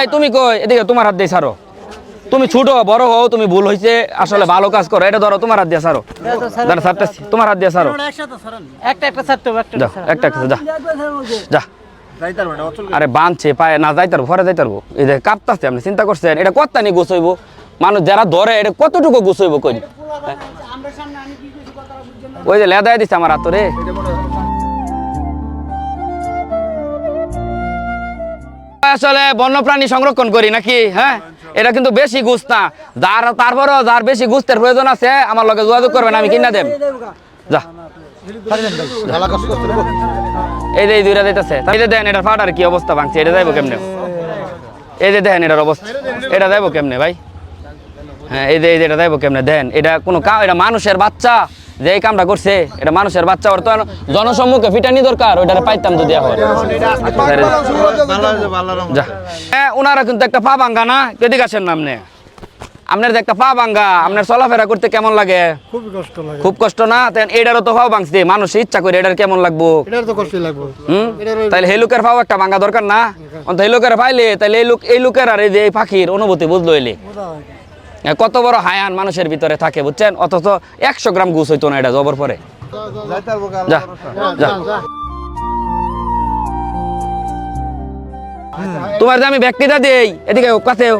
এই তুমি কই? এদিকে তোমার হাত দিয়ে ছাড়ো। তুমি ছোট বড় হও তুমি ভুল হয়েছে আসলে ভালো কাজ করো। এটা ধরো তোমার হাত দিয়ে দাঁড়া ছাড়তেছি। তোমার হাত দিয়ে ছাড়ো। একটা একটা যা একটা একটা যা। যা। আরে বাঁধছে পায়ে না যাইতার ঘরে যাইতার এই যে কাঁপতাছে আপনি চিন্তা করছেন এটা কত নি গুছইব? মানুষ যারা ধরে এটা কতটুকু গুছইব কই? ওই যে লেদায় দিছে আমার হাতরে আসলে বন্যপ্রাণী সংরক্ষণ করি নাকি? হ্যাঁ? এটা কিন্তু বেশি না। যার, তারপরও যার বেশি গুস্তের প্রয়োজন আছে, আমার লগে যোগাযোগ করবেন, আমি কিনা দেব। যা। এই যে দুইটা দিতেছে। এই যে এটার ফাটার কি অবস্থা ভাঙছে? এটা যাইবো কেমনে? এই যে এটার অবস্থা। এটা কেমনে ভাই? হ্যাঁ এই যে এটা যাইবো কেমনে? দেন, এটা কোনো কাম এটা মানুষের বাচ্চা। যে এই কামটা করছে এটা মানুষের বাচ্চা ওর তো জনসম্মুখে ফিটানি দরকার ওইটা পাইতাম যদি এখন। হ্যাঁ ওনারা কিন্তু একটা পা ভাঙ্গা না কেদি আছেন না আপনি। আপনার একটা পা ভাঙ্গা আপনার চলাফেরা করতে কেমন লাগে? খুবই কষ্ট লাগে। খুব কষ্ট না? এটারও তো পাও ভাঙছে মানুষ ইচ্ছা করে এটার কেমন লাগবো? এটার তো কষ্টই লাগবে। হুম? তাহলে এই লোকের পাও একটা ভাঙ্গা দরকার না? অন্ত এই লোকের পাইলে তাহলে এই লোক এই লোকের আর এই যে এই পাখির অনুভূতি বুঝলো এলে? কত বড় হায়ান মানুষের ভিতরে থাকে, বুঝছেন? অথচ একশো গ্রাম ঘুষ হইতো না এটা জবর পরে যা তোমার যে আমি ব্যক্তিটা দেই এদিকে কাছেও।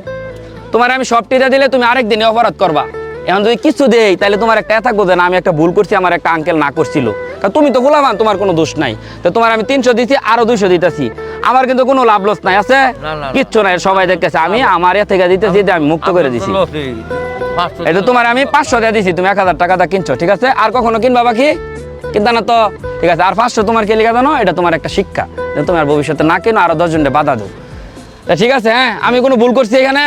তোমার আমি সবটিটা দিলে তুমি আরেক দিনে অপরাধ করবা। এখন যদি কিছু দেই তাহলে তোমার একটা থাকব যে না আমি একটা ভুল করছি আমার একটা আঙ্কেল না করছিল। তা তুমি তো গোলামান তোমার কোনো দোষ নাই। তো তোমার আমি তিনশো দিছি আরও দুইশো দিতেছি। আমার কিন্তু কোনো লাভ লস নাই আছে? কিচ্ছু নাই সবাই দেখতেছে। আমি আমার এ থেকে দিতেছি যে আমি মুক্ত করে দিছি। এটা তোমার আমি পাঁচশো দিয়ে দিছি তুমি এক হাজার টাকা দা কিনছো ঠিক আছে? আর কখনো কিনবা বাকি? কিনতা না তো ঠিক আছে? আর পাঁচশো তোমার কে লিখা জানো? এটা তোমার একটা শিক্ষা। যে তোমার ভবিষ্যতে না কেনো আরও দশজনকে বাধা দেবো ঠিক আছে হ্যাঁ? আমি কোনো ভুল করছি এখানে?